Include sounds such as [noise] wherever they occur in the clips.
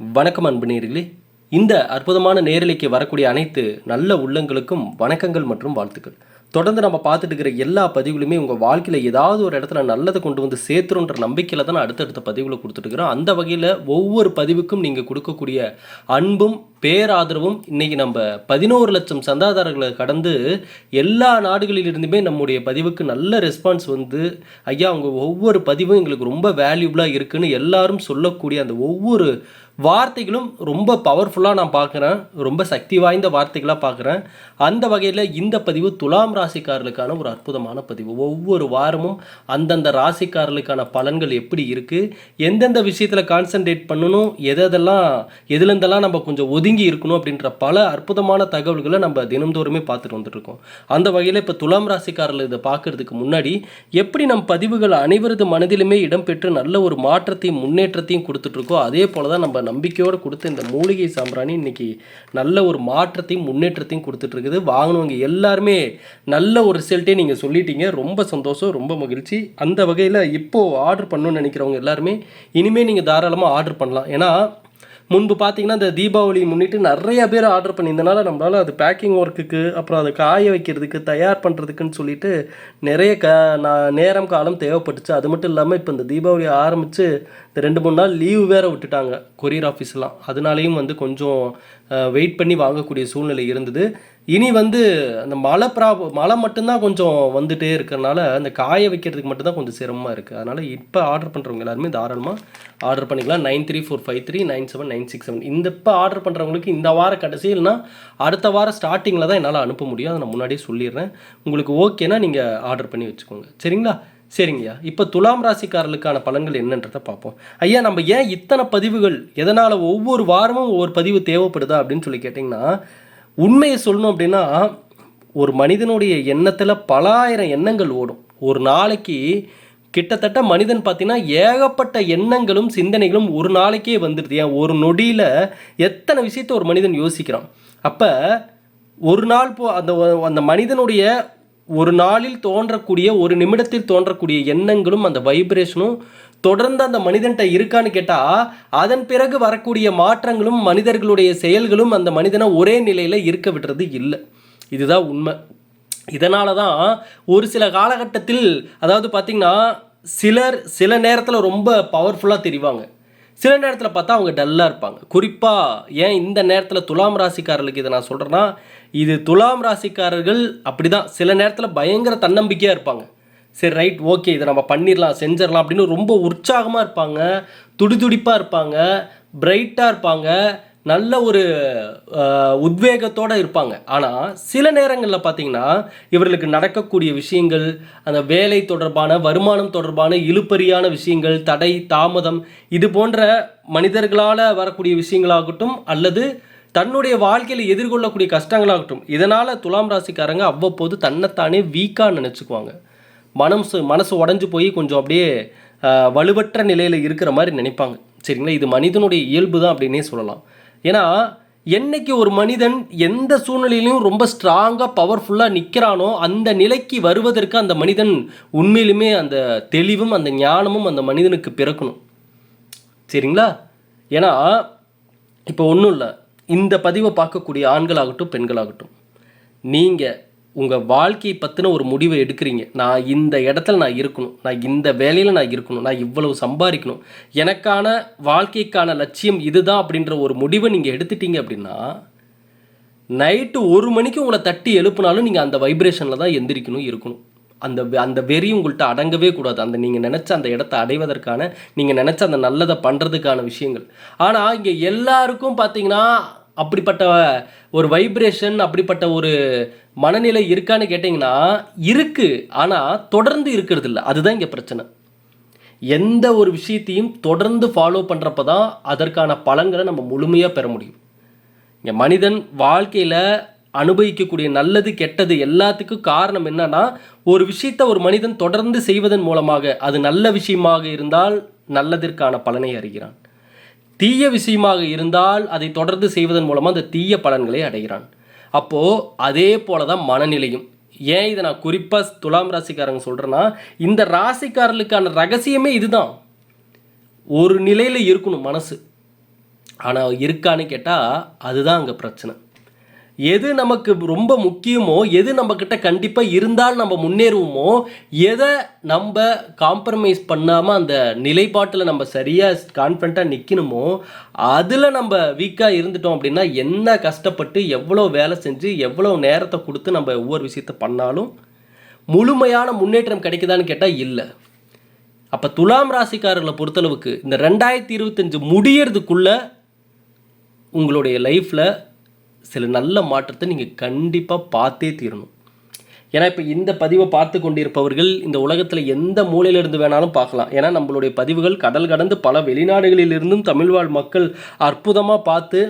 வணக்கம் அன்பு நேர்களே. இந்த அற்புதமான நேரலைக்கு வரக்கூடிய அனைத்து நல்ல உள்ளங்களுக்கும் வணக்கங்கள் மற்றும் வாழ்த்துக்கள். தொடர்ந்து நம்ம பார்த்துட்டு இருக்கிற எல்லா பதிவுகளுமே உங்கள் வாழ்க்கையில் ஏதாவது ஒரு இடத்துல நல்லதை கொண்டு வந்து சேர்த்துருன்ற நம்பிக்கையில் தான் அடுத்தடுத்த பதிவுகளை கொடுத்துட்டுருக்குறோம் அந்த வகையில் ஒவ்வொரு பதிவுக்கும் நீங்கள் கொடுக்கக்கூடிய அன்பும் பேராதரவும் இன்றைக்கி நம்ம பதினோரு லட்சம் சந்தாதாரர்களை கடந்து எல்லா நாடுகளிலிருந்துமே நம்முடைய பதிவுக்கு நல்ல ரெஸ்பான்ஸ் வந்து ஐயா உங்கள் ஒவ்வொரு பதிவும் எங்களுக்கு ரொம்ப வேல்யூபிளாக இருக்குதுன்னு எல்லாரும் சொல்லக்கூடிய அந்த ஒவ்வொரு வார்த்தைகளும் ரொம்ப பவர்ஃபுல்லாக நான் பார்க்குறேன். ரொம்ப சக்தி வாய்ந்த வார்த்தைகளாக பார்க்குறேன். அந்த வகையில் இந்த பதிவு துலாம் ராசிக்காரர்களுக்கான ஒரு அற்புதமான பதிவு. ஒவ்வொரு வாரமும் அந்தந்த ராசிக்காரர்களுக்கான பலன்கள் எப்படி இருக்குது எந்தெந்த விஷயத்தில் கான்சென்ட்ரேட் பண்ணணும்? எதெல்லாம் எதுலேருந்தெல்லாம் நம்ம கொஞ்சம் ஒதுங்கி இருக்கணும் அப்படின்ற பல அற்புதமான தகவல்களை நம்ம தினந்தோறுமே பார்த்துட்டு வந்துட்டுருக்கோம். அந்த வகையில் இப்போ துலாம் ராசிக்காரர்கள் இதை பார்க்கறதுக்கு முன்னாடி எப்படி நம் பதிவுகள் அனைவரது மனதிலுமே இடம்பெற்று நல்ல ஒரு மாற்றத்தையும் முன்னேற்றத்தையும் கொடுத்துட்ருக்கோ அதே போல் தான் நம்ம நம்பிக்கையோடு கொடுத்த இந்த மூலிகை சாம்பிராணி இன்னைக்கு நல்ல ஒரு மாற்றத்தையும் முன்னேற்றத்தையும் கொடுத்துட்ருக்குது வாங்கினவங்க எல்லாருமே நல்ல ஒரு ரிசல்ட்டே நீங்கள் சொல்லிட்டீங்க. ரொம்ப சந்தோஷம் ரொம்ப மகிழ்ச்சி. அந்த வகையில் இப்போது ஆர்டர் பண்ணணும்னு நினைக்கிறவங்க எல்லாருமே இனிமேல் நீங்கள் தாராளமாக ஆர்டர் பண்ணலாம். ஏன்னா முன்பு பார்த்தீங்கன்னா இந்த தீபாவளி முன்னிட்டு நிறைய பேர் ஆர்டர் பண்ணியிருந்தனால நம்மளால் அது பேக்கிங் ஒர்க்குக்கு அப்புறம் அதை காய வைக்கிறதுக்கு தயார் பண்ணுறதுக்குன்னு சொல்லிட்டு நிறைய க நான் நேரம் காலம் தேவைப்பட்டுச்சு. அது மட்டும் இல்லாமல் இப்போ இந்த தீபாவளி ஆரம்பித்து இந்த ரெண்டு மூணு நாள் லீவு வேற விட்டுட்டாங்க கொரியர் ஆஃபீஸ்லாம் அதனாலேயும் வந்து கொஞ்சம் வெயிட் பண்ணி வாங்கக்கூடிய சூழ்நிலை இருந்தது. இனி வந்து அந்த மழை ப்ரா மழை மட்டும்தான் கொஞ்சம் வந்துட்டே இருக்கிறனால அந்த காய வைக்கிறதுக்கு மட்டும்தான் கொஞ்சம் சிரமமாக இருக்குது அதனால் இப்போ ஆர்டர் பண்ணுறவங்க எல்லாருமே தாராளமாக ஆர்டர் பண்ணிக்கலாம். Nine three four five three nine seven nine six seven. இந்த இப்போ ஆர்டர் பண்ணுறவங்களுக்கு இந்த வார கடைசி இல்லைனா அடுத்த வாரம் ஸ்டார்டிங்கில் தான் என்னால் அனுப்ப முடியும். அதை நான் முன்னாடியே சொல்லிடுறேன். உங்களுக்கு ஓகேனா நீங்கள் ஆர்டர் பண்ணி வச்சுக்கோங்க. சரிங்களா? சரிங்கய்யா இப்போ துலாம் ராசிக்காரர்களுக்கான பலன்கள் என்னன்றதை பார்ப்போம். ஐயா நம்ம ஏன் இத்தனை பதிவுகள் எதனால் ஒவ்வொரு வாரமும் ஒவ்வொரு பதிவு தேவைப்படுதா அப்படின்னு சொல்லி கேட்டிங்கன்னா உண்மையை சொல்லணும் அப்படின்னா ஒரு மனிதனுடைய எண்ணத்தில் பலாயிரம் எண்ணங்கள் ஓடும். ஒரு நாளைக்கு கிட்டத்தட்ட மனிதன் பார்த்தீங்கன்னா ஏகப்பட்ட எண்ணங்களும் சிந்தனைகளும் ஒரு நாளைக்கே வந்துடுது. ஏன்? ஒரு நொடியில் எத்தனை விஷயத்தை ஒரு மனிதன் யோசிக்கிறான்? அப்போ ஒரு நாள் போ அந்த அந்த மனிதனுடைய ஒரு நாளில் தோன்றக்கூடிய ஒரு நிமிடத்தில் தோன்றக்கூடிய எண்ணங்களும் அந்த வைப்ரேஷனும் தொடர்ந்து அந்த மனிதன்கிட்ட இருக்கான்னு கேட்டால் அதன் பிறகு வரக்கூடிய மாற்றங்களும் மனிதர்களுடைய செயல்களும் அந்த மனிதனை ஒரே நிலையில் இருக்க விடுறது இல்லை. இதுதான் உண்மை. இதனால தான் ஒரு சில காலகட்டத்தில் அதாவது பார்த்திங்கன்னா சிலர் சில நேரத்தில் ரொம்ப பவர்ஃபுல்லாக தெரிவாங்க. சில நேரத்தில் பார்த்தா அவங்க டல்லாக இருப்பாங்க. குறிப்பாக ஏன் இந்த நேரத்தில் துலாம் ராசிக்காரர்களுக்கு இதை நான் சொல்கிறேன்னா இது துலாம் ராசிக்காரர்கள் அப்படி தான் சில நேரத்தில் பயங்கர தன்னம்பிக்கையாக இருப்பாங்க. சரி ரைட் ஓகே இதை நம்ம பண்ணிடலாம் செஞ்சிடலாம் அப்படின்னு ரொம்ப உற்சாகமாக இருப்பாங்க துடிதுடிப்பாக இருப்பாங்க பிரைட்டாக இருப்பாங்க நல்ல ஒரு உத்வேகத்தோடு இருப்பாங்க. ஆனால் சில நேரங்களில் பார்த்தீங்கன்னா இவர்களுக்கு நடக்கக்கூடிய விஷயங்கள் அந்த வேலை தொடர்பான வருமானம் தொடர்பான இழுப்பறியான விஷயங்கள் தடை தாமதம் இது போன்ற மனிதர்களால் வரக்கூடிய விஷயங்களாகட்டும் அல்லது தன்னுடைய வாழ்க்கையில் எதிர்கொள்ளக்கூடிய கஷ்டங்களாகட்டும் இதனால் துலாம் ராசிக்காரங்க அவ்வப்போது தன்னைத்தானே வீக்காக நினச்சிக்குவாங்க. மனசு மனசு உடஞ்சி போய் கொஞ்சம் அப்படியே வலுவற்ற நிலையில் இருக்கிற மாதிரி நினைப்பாங்க. சரிங்களா? இது மனிதனுடைய இயல்பு தான் அப்படின்னே சொல்லலாம். ஏன்னா என்னைக்கு ஒரு மனிதன் எந்த சூழ்நிலையிலையும் ரொம்ப ஸ்ட்ராங்காக பவர்ஃபுல்லாக நிற்கிறானோ அந்த நிலைக்கு வருவதற்கு அந்த மனிதன் உண்மையிலுமே அந்த தெளிவும் அந்த ஞானமும் அந்த மனிதனுக்கு பிறக்கணும். சரிங்களா? ஏன்னா இப்போ ஒன்றும் இல்லை. இந்த பதிவை பார்க்கக்கூடிய ஆண்களாகட்டும் பெண்களாகட்டும் நீங்கள் உங்கள் வாழ்க்கையை பற்றின ஒரு முடிவை எடுக்கிறீங்க. நான் இந்த இடத்துல நான் இருக்கணும். நான் இந்த வேலையில் நான் இருக்கணும். நான் இவ்வளவு சம்பாதிக்கணும். எனக்கான வாழ்க்கைக்கான லட்சியம் இதுதான் அப்படின்ற ஒரு முடிவை நீங்கள் எடுத்துட்டீங்க அப்படின்னா நைட்டு ஒரு மணிக்கு உங்களை தட்டி எழுப்புனாலும் நீங்கள் அந்த வைப்ரேஷனில் தான் எந்திரிக்கணும் இருக்கணும். அந்த அந்த வெறி உங்கள்கிட்ட அடங்கவே கூடாது. அந்த நீங்கள் நினச்ச அந்த இடத்த அடைவதற்கான நீங்கள் நினச்ச அந்த நல்லதை பண்ணுறதுக்கான விஷயங்கள். ஆனால் இங்கே எல்லாருக்கும் பார்த்தீங்கன்னா அப்படிப்பட்ட ஒரு வைப்ரேஷன் அப்படிப்பட்ட ஒரு மனநிலை இருக்கான்னு கேட்டிங்கன்னா இருக்குது ஆனால் தொடர்ந்து இருக்கிறது இல்லை அதுதான் இங்கே பிரச்சனை. எந்த ஒரு விஷயத்தையும் தொடர்ந்து ஃபாலோ பண்ணுறப்ப தான் அதற்கான பலன்களை நம்ம முழுமையாக பெற முடியும். இங்கே மனிதன் வாழ்க்கையில் அனுபவிக்கக்கூடிய நல்லது கெட்டது எல்லாத்துக்கும் காரணம் என்னன்னா ஒரு விஷயத்தை ஒரு மனிதன் தொடர்ந்து செய்வதன் மூலமாக அது நல்ல விஷயமாக இருந்தால் நல்லதற்கான பலனை அறிகிறான். தீய விஷயமாக இருந்தால் அதை தொடர்ந்து செய்வதன் மூலமாக அந்த தீய பலன்களை அடைகிறான். அப்போது அதே போல தான் மனநிலையும். ஏன் இதை நான் குறிப்பாக துலாம் ராசிக்காரங்க சொல்கிறேன்னா இந்த ராசிக்காரர்களுக்கான ரகசியமே இதுதான். ஒரு நிலையில் இருக்கணும் மனசு. ஆனால் இருக்கான்னு கேட்டால் அதுதான் அங்கே பிரச்சனை. எது நமக்கு ரொம்ப முக்கியமோ எது நம்மக்கிட்ட கண்டிப்பாக இருந்தால் நம்ம முன்னேறுவோமோ எதை நம்ம காம்ப்ரமைஸ் பண்ணாமல் அந்த நிலைப்பாட்டில் நம்ம சரியாக கான்ஃபிடண்ட்டாக நிற்கணுமோ அதில் நம்ம வீக்காக இருந்துட்டோம் அப்படின்னா என்ன கஷ்டப்பட்டு எவ்வளோ வேலை செஞ்சு எவ்வளோ நேரத்தை கொடுத்து நம்ம ஒவ்வொரு விஷயத்த பண்ணாலும் முழுமையான முன்னேற்றம் கிடைக்குதான்னு கேட்டால் இல்லை. அப்போ துலாம் ராசிக்காரர்களை பொறுத்தளவுக்கு இந்த ரெண்டாயிரத்தி இருபத்தஞ்சு முடியறதுக்குள்ளே உங்களுடைய லைஃப்பில் சில நல்ல மாற்றத்தை நீங்கள் கண்டிப்பாக பார்த்தே தீரணும். ஏன்னா இப்போ இந்த பதிவை பார்த்து கொண்டிருப்பவர்கள் இந்த உலகத்தில் எந்த மூலையிலிருந்து வேணாலும் பார்க்கலாம். ஏன்னா நம்மளுடைய பதிவுகள் கடல் கடந்து பல வெளிநாடுகளிலிருந்தும் தமிழ்வாழ் மக்கள் அற்புதமாக பார்த்து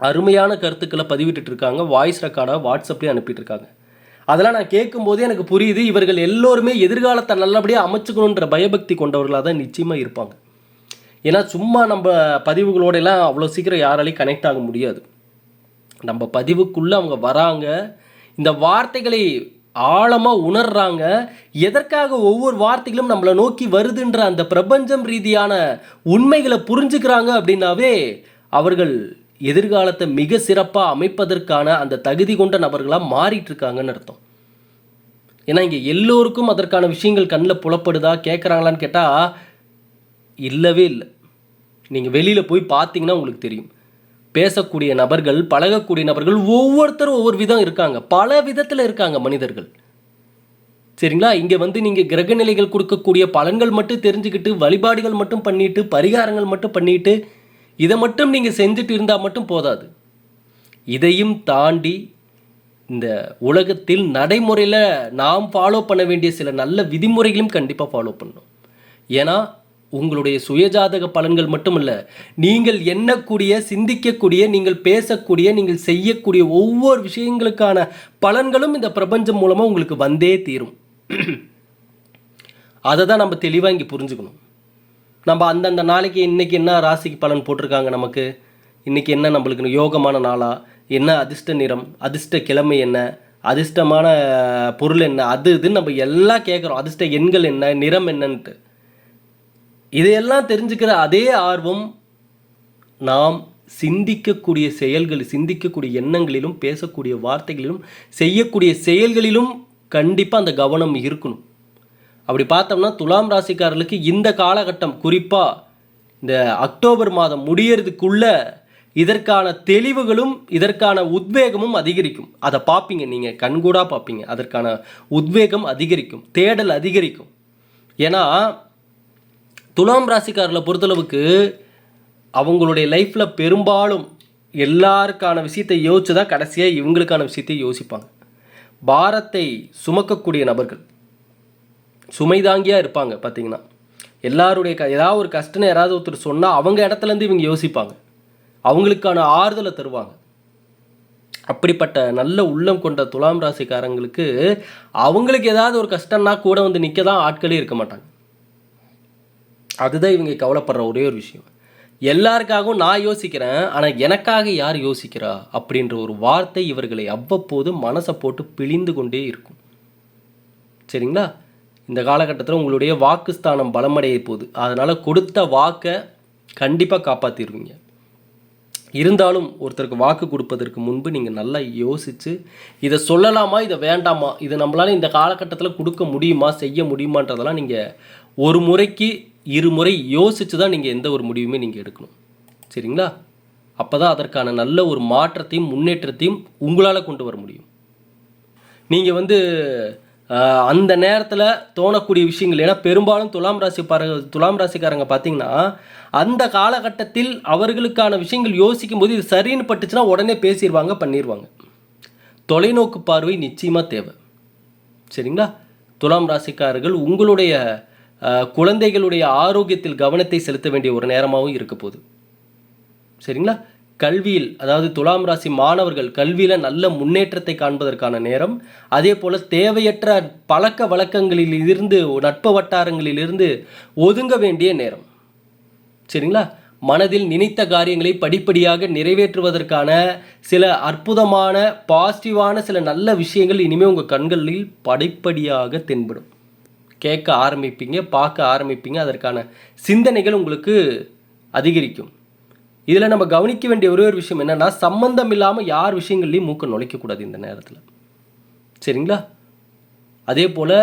அருமையான கருத்துக்களை பதிவிட்டு இருக்காங்க. வாய்ஸ் ரெக்கார்டாக வாட்ஸ்அப்லேயும் அனுப்பிட்டு இருக்காங்க அதெல்லாம் நான் கேட்கும்போதே எனக்கு புரியுது இவர்கள் எல்லோருமே எதிர்காலத்தை நல்லபடியாக அமைச்சுக்கணுன்ற பயபக்தி கொண்டவர்களாக தான் நிச்சயமாக இருப்பாங்க. ஏன்னா சும்மா நம்ம பதிவுகளோடலாம் அவ்வளோ சீக்கிரம் யாராலையும் கனெக்ட் ஆக முடியாது. நம்ம பதிவுக்குள்ளே அவங்க வராங்க. இந்த வார்த்தைகளை ஆழமாக உணர்றாங்க. எதற்காக ஒவ்வொரு வார்த்தைகளும் நம்மளை நோக்கி வருதுன்ற அந்த பிரபஞ்சம் ரீதியான உண்மைகளை புரிஞ்சுக்கிறாங்க அப்படின்னாவே அவர்கள் எதிர்காலத்தை மிக சிறப்பாக அமைப்பதற்கான அந்த தகுதி கொண்ட நபர்களாக மாறிட்டு இருக்காங்கன்னு அர்த்தம். ஏன்னா இங்கே எல்லோருக்கும் அதற்கான விஷயங்கள் கண்ணில் புலப்படுதா கேட்குறாங்களான்னு கேட்டால் இல்லவே இல்லை. நீங்கள் வெளியில் போய் பார்த்தீங்கன்னா உங்களுக்கு தெரியும். பேசக்கூடிய நபர்கள் பழகக்கூடிய நபர்கள் ஒவ்வொருத்தரும் ஒவ்வொரு விதம் இருக்காங்க. பல விதத்தில் இருக்காங்க மனிதர்கள். சரிங்களா? இங்கே வந்து நீங்கள் கிரகநிலைகள் கொடுக்கக்கூடிய பலன்கள் மட்டும் தெரிஞ்சுக்கிட்டு வழிபாடுகள் மட்டும் பண்ணிட்டு பரிகாரங்கள் மட்டும் பண்ணிட்டு இதை மட்டும் நீங்கள் செஞ்சுட்டு இருந்தால் மட்டும் போதாது. இதையும் தாண்டி இந்த உலகத்தில் நடைமுறையில் நாம் ஃபாலோ பண்ண வேண்டிய சில நல்ல விதிமுறைகளும் கண்டிப்பாக ஃபாலோ பண்ணணும். ஏன்னா உங்களுடைய சுயஜாதக பலன்கள் மட்டுமல்ல நீங்கள் எண்ணக்கூடிய சிந்திக்கக்கூடிய நீங்கள் பேசக்கூடிய நீங்கள் செய்யக்கூடிய ஒவ்வொரு விஷயங்களுக்கான பலன்களும் இந்த பிரபஞ்சம் மூலமாக உங்களுக்கு வந்தே தீரும். [clears throat] அதை தான் நம்ம தெளிவாக இங்கே புரிஞ்சுக்கணும். நம்ம அந்தந்த நாளைக்கு இன்றைக்கி என்ன ராசிக்கு பலன் போட்டிருக்காங்க நமக்கு? இன்றைக்கி என்ன நம்மளுக்கு யோகமான நாளா? என்ன அதிர்ஷ்ட நிறம்? அதிர்ஷ்ட கிழமை என்ன? அதிர்ஷ்டமான பொருள் என்ன? அது இதுன்னு நம்ம எல்லாம் கேட்குறோம். அதிர்ஷ்ட எண்கள் என்ன? நிறம் என்னன்ட்டு. இதையெல்லாம் தெரிஞ்சுக்கிற அதே ஆர்வம் நாம் சிந்திக்கக்கூடிய செயல்கள் சிந்திக்கக்கூடிய எண்ணங்களிலும் பேசக்கூடிய வார்த்தைகளிலும் செய்யக்கூடிய செயல்களிலும் கண்டிப்பாக அந்த கவனம் இருக்கணும். அப்படி பார்த்தோம்னா துலாம் ராசிக்காரர்களுக்கு இந்த காலகட்டம் குறிப்பாக இந்த அக்டோபர் மாதம் முடியறதுக்குள்ள இதற்கான தெளிவுகளும் இதற்கான உத்வேகமும் அதிகரிக்கும். அதை பார்ப்பீங்க நீங்கள் கண்கூடாக பார்ப்பீங்க. அதற்கான உத்வேகம் அதிகரிக்கும் தேடல் அதிகரிக்கும். ஏன்னா துலாம் ராசிக்காரில் பொறுத்தளவுக்கு அவங்களுடைய லைஃப்பில் பெரும்பாலும் எல்லாருக்கான விஷயத்தை யோசிச்சு தான் கடைசியாக இவங்களுக்கான விஷயத்தை யோசிப்பாங்க. பாரத்தை சுமக்கக்கூடிய நபர்கள் சுமைதாங்கியாக இருப்பாங்க பார்த்தீங்கன்னா எல்லாருடைய க ஏதாவது ஒரு கஷ்டம்னு யாராவது ஒருத்தர் சொன்னால் அவங்க இடத்துலேருந்து இவங்க யோசிப்பாங்க. அவங்களுக்கான ஆறுதலை தருவாங்க. அப்படிப்பட்ட நல்ல உள்ளம் கொண்ட துலாம் ராசிக்காரங்களுக்கு அவங்களுக்கு ஏதாவது ஒரு கஷ்டம்னா கூட வந்து நிற்க தான் ஆட்களே இருக்க மாட்டாங்க. அதுதான் இவங்க கவலைப்படுற ஒரே ஒரு விஷயம். எல்லாருக்காகவும் நான் யோசிக்கிறேன் ஆனால் எனக்காக யார் யோசிக்கிறா அப்படின்ற ஒரு வார்த்தை இவர்களை அவ்வப்போது மனசை போட்டு பிழிந்து கொண்டே இருக்கும். சரிங்களா? இந்த காலகட்டத்தில் உங்களுடைய வாக்குஸ்தானம் பலமடைய போகுது அதனால் கொடுத்த வாக்கை கண்டிப்பாக காப்பாற்றிடுவீங்க இருந்தாலும் ஒருத்தருக்கு வாக்கு கொடுப்பதற்கு முன்பு நீங்கள் நல்லா யோசித்து இதை சொல்லலாமா இதை வேண்டாமா இதை நம்மளால் இந்த காலகட்டத்தில் கொடுக்க முடியுமா செய்ய முடியுமான்றதெல்லாம் நீங்கள் ஒரு முறைக்கு இருமுறை யோசித்து தான் நீங்கள் எந்த ஒரு முடிவுமே நீங்கள் எடுக்கணும். சரிங்களா? அப்போ தான் அதற்கான நல்ல ஒரு மாற்றத்தையும் முன்னேற்றத்தையும் உங்களால் கொண்டு வர முடியும். நீங்கள் வந்து அந்த நேரத்தில் தோணக்கூடிய விஷயங்கள் ஏன்னா பெரும்பாலும் துலாம் ராசி பாரு துலாம் ராசிக்காரங்க பார்த்தீங்கன்னா அந்த காலகட்டத்தில் அவர்களுக்கான விஷயங்கள் யோசிக்கும் போது இது சரின்னு பட்டுச்சுன்னா உடனே பேசிடுவாங்க பண்ணிடுவாங்க தொலைநோக்கு பார்வை நிச்சயமாக தேவை. சரிங்களா? துலாம் ராசிக்காரர்கள் உங்களுடைய குழந்தைகளுடைய ஆரோக்கியத்தில் கவனத்தை செலுத்த வேண்டிய ஒரு நேரமாகவும் இருக்க போகுது. சரிங்களா? கல்வியில் அதாவது துலாம் ராசி மாணவர்கள் கல்வியில் நல்ல முன்னேற்றத்தை காண்பதற்கான நேரம் அதே போல் தேவையற்ற பழக்க வழக்கங்களில் இருந்து நட்பு வட்டாரங்களிலிருந்து ஒதுங்க வேண்டிய நேரம். சரிங்களா? மனதில் நினைத்த காரியங்களை படிப்படியாக நிறைவேற்றுவதற்கான சில அற்புதமான பாசிட்டிவான சில நல்ல விஷயங்கள் இனிமேல் உங்கள் கண்களில் படிப்படியாக தென்படும். கேட்க ஆரம்பிப்பீங்க பார்க்க ஆரம்பிப்பீங்க அதற்கான சிந்தனைகள் உங்களுக்கு அதிகரிக்கும். இதில் நம்ம கவனிக்க வேண்டிய ஒரே ஒரு விஷயம் என்னன்னா சம்மந்தம் இல்லாமல் யார் விஷயங்கள்லையும் மூக்க நுழைக்கக்கூடாது இந்த நேரத்தில். சரிங்களா? அதே போல்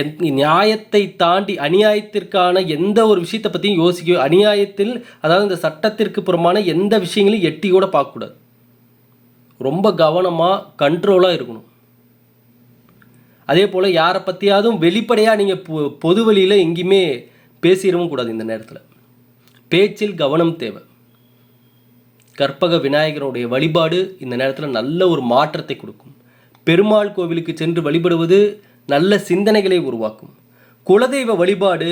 எந் நியாயத்தை தாண்டி அநியாயத்திற்கான எந்த ஒரு விஷயத்தை பற்றியும் யோசிக்க அநியாயத்தில் அதாவது இந்த சட்டத்திற்கு புறமான எந்த விஷயங்களையும் எட்டி கூட பார்க்கக்கூடாது. ரொம்ப கவனமாக கண்ட்ரோலாக இருக்கணும். அதே போல் யாரை பற்றியாவது வெளிப்படையாக நீங்கள் பொ பொது வழியில் எங்கேயுமே பேசிடவும் கூடாது இந்த நேரத்தில். பேச்சில் கவனம் தேவை. கற்பக விநாயகருடைய வழிபாடு இந்த நேரத்தில் நல்ல ஒரு மாற்றத்தை கொடுக்கும். பெருமாள் கோவிலுக்கு சென்று வழிபடுவது நல்ல சிந்தனைகளை உருவாக்கும். குலதெய்வ வழிபாடு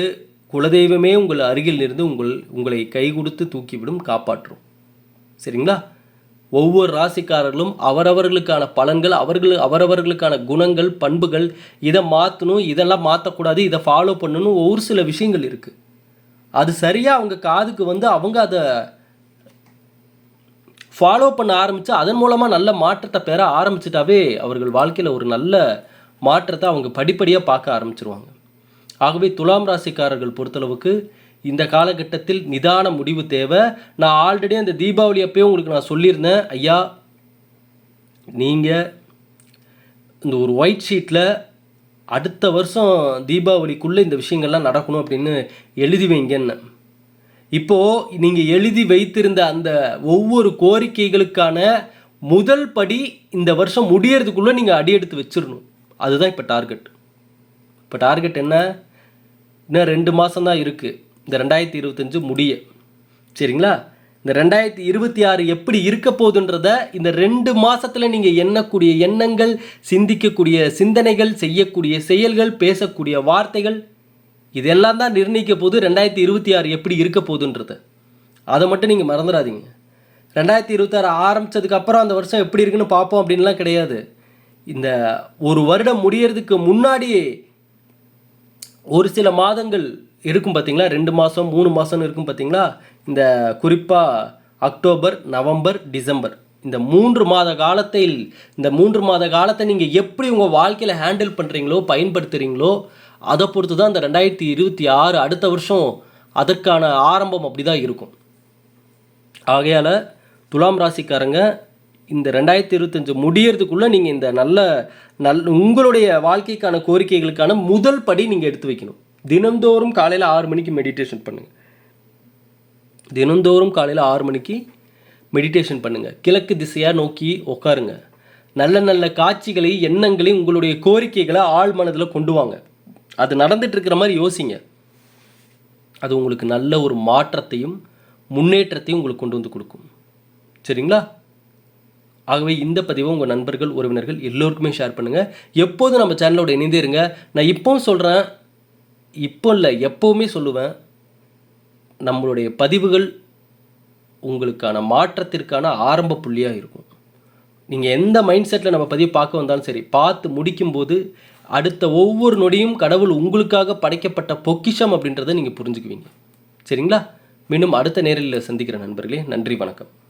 குலதெய்வமே உங்கள் அருகில் இருந்து உங்கள் உங்களை கை கொடுத்து தூக்கிவிடும் காப்பாற்றும். சரிங்களா? ஒவ்வொரு ராசிக்காரர்களும் அவரவர்களுக்கான பலன்கள் அவர்கள் அவரவர்களுக்கான குணங்கள் பண்புகள் இதை மாற்றணும் இதெல்லாம் மாற்றக்கூடாது இதை ஃபாலோ பண்ணணும் ஒரு சில விஷயங்கள் இருக்குது அது சரியாக அவங்க காதுக்கு வந்து அவங்க அதை ஃபாலோ பண்ண ஆரம்பித்து அதன் மூலமாக நல்ல மாற்றத்தை பெற ஆரம்பிச்சிட்டாவே அவர்கள் வாழ்க்கையில் ஒரு நல்ல மாற்றத்தை அவங்க படிப்படியாக பார்க்க ஆரம்பிச்சிருவாங்க. ஆகவே துலாம் ராசிக்காரர்கள் பொறுத்தளவுக்கு இந்த காலகட்டத்தில் நிதான முடிவு தேவை. நான் ஆல்ரெடி அந்த தீபாவளி அப்பயும் உங்களுக்கு நான் சொல்லியிருந்தேன். ஐயா நீங்கள் இந்த ஒரு ஒயிட் ஷீட்டில் அடுத்த வருஷம் தீபாவளிக்குள்ளே இந்த விஷயங்கள்லாம் நடக்கணும் அப்படின்னு எழுதி வைங்கன்னு. இப்போது நீங்கள் எழுதி வைத்திருந்த அந்த ஒவ்வொரு கோரிக்கைகளுக்கான முதல் படி இந்த வருஷம் முடியறதுக்குள்ளே நீங்கள் அடியெடுத்து வச்சிடணும் அதுதான் இப்போ டார்கெட் இப்போ டார்கெட் என்ன? இன்னும் ரெண்டு மாதம் தான் இருக்குது இந்த ரெண்டாயிரத்தி இருபத்தஞ்சு முடிய. சரிங்களா? இந்த ரெண்டாயிரத்தி இருபத்தி ஆறு எப்படி இருக்க போகுதுன்றத இந்த ரெண்டு மாதத்தில் நீங்கள் எண்ணக்கூடிய எண்ணங்கள் சிந்திக்கக்கூடிய சிந்தனைகள் செய்யக்கூடிய செயல்கள் பேசக்கூடிய வார்த்தைகள் இதெல்லாம் தான் நிர்ணயிக்க போது ரெண்டாயிரத்தி இருபத்தி ஆறு எப்படி இருக்க போகுதுன்றத. அதை மட்டும் நீங்கள் மறந்துடாதீங்க. ரெண்டாயிரத்தி இருபத்தாறு ஆரம்பிச்சதுக்கு அப்புறம் அந்த வருஷம் எப்படி இருக்குன்னு பார்ப்போம் அப்படின்லாம் கிடையாது. இந்த ஒரு வருடம் முடியறதுக்கு முன்னாடியே ஒரு சில மாதங்கள் இருக்கும் பார்த்தீங்களா ரெண்டு மாதம் மூணு மாதம்னு இருக்கும் பார்த்தீங்களா இந்த குறிப்பாக அக்டோபர் நவம்பர் டிசம்பர். இந்த மூன்று மாத காலத்தில் இந்த மூன்று மாத காலத்தை நீங்கள் எப்படி உங்கள் வாழ்க்கையில் ஹேண்டில் பண்ணுறீங்களோ பயன்படுத்துகிறீங்களோ அதை பொறுத்து தான் இந்த ரெண்டாயிரத்தி இருபத்தி ஆறு அடுத்த வருஷம் அதற்கான ஆரம்பம் அப்படி தான் இருக்கும். ஆகையால் துலாம் ராசிக்காரங்க இந்த ரெண்டாயிரத்தி இருபத்தஞ்சு முடியறதுக்குள்ளே நீங்கள் இந்த நல்ல நல் உங்களுடைய வாழ்க்கைக்கான கோரிக்கைகளுக்கான முதல் படி நீங்கள் எடுத்து வைக்கணும். தினந்தோறும் காலையில் ஆறு மணிக்கு மெடிடேஷன் பண்ணுங்கள் தினந்தோறும் காலையில் ஆறு மணிக்கு மெடிடேஷன் பண்ணுங்கள் கிழக்கு திசையாக நோக்கி உட்காருங்க நல்ல நல்ல காட்சிகளை எண்ணங்களை உங்களுடைய கோரிக்கைகளை ஆள் மனதில் கொண்டு வாங்க. அது நடந்துட்டு இருக்கிற மாதிரி யோசிங்க. அது உங்களுக்கு நல்ல ஒரு மாற்றத்தையும் முன்னேற்றத்தையும் உங்களுக்கு கொண்டு வந்து கொடுக்கும். சரிங்களா? ஆகவே இந்த பதிவை உங்கள் நண்பர்கள் உறவினர்கள் எல்லோருக்குமே ஷேர் பண்ணுங்கள் எப்போதும் நம்ம சேனலோட இணைந்தே இருங்க. நான் இப்போவும் சொல்கிறேன் இப்போ இல்லை எப்போவுமே சொல்லுவேன் நம்மளுடைய பதிவுகள் உங்களுக்கான மாற்றத்திற்கான ஆரம்ப புள்ளியாக இருக்கும். நீங்கள் எந்த மைண்ட் செட்டில் நம்ம பதிவு பார்க்க வந்தாலும் சரி பார்த்து முடிக்கும்போது அடுத்த ஒவ்வொரு நொடியும் கடவுள் உங்களுக்காக படைக்கப்பட்ட பொக்கிஷம் அப்படின்றத நீங்கள் புரிஞ்சுக்குவீங்க. சரிங்களா? மீண்டும் அடுத்த நேரில் சந்திக்கிற நண்பர்களே நன்றி வணக்கம்.